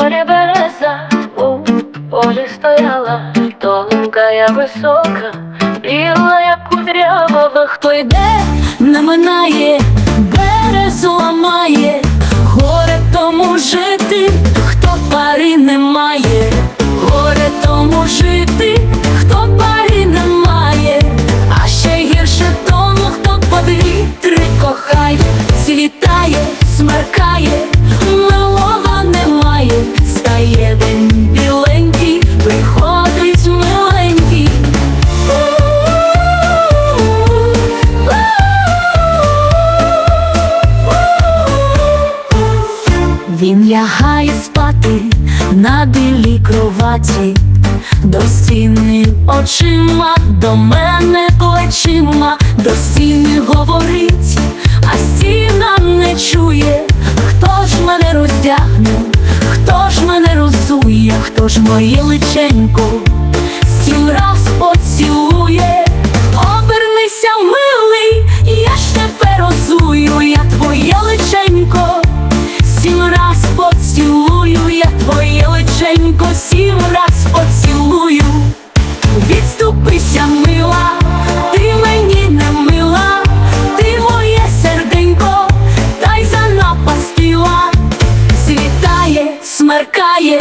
полі береза, у полі стояла, тонка я висока, біла як кудрява, хто йде, не минає, березу ламає, горе тому жити, хто пари не має, Він лягає спати на білій кроваті, до стіни очима, до мене плечима, до стіни говорить, а стіна не чує, хто ж мене роздягне, хто ж мене розує, хто ж моє личенько? Сім раз поцілує. відступися, мила, ти мені не мила, ти моє серденько, та й занапастила, світає, смеркає.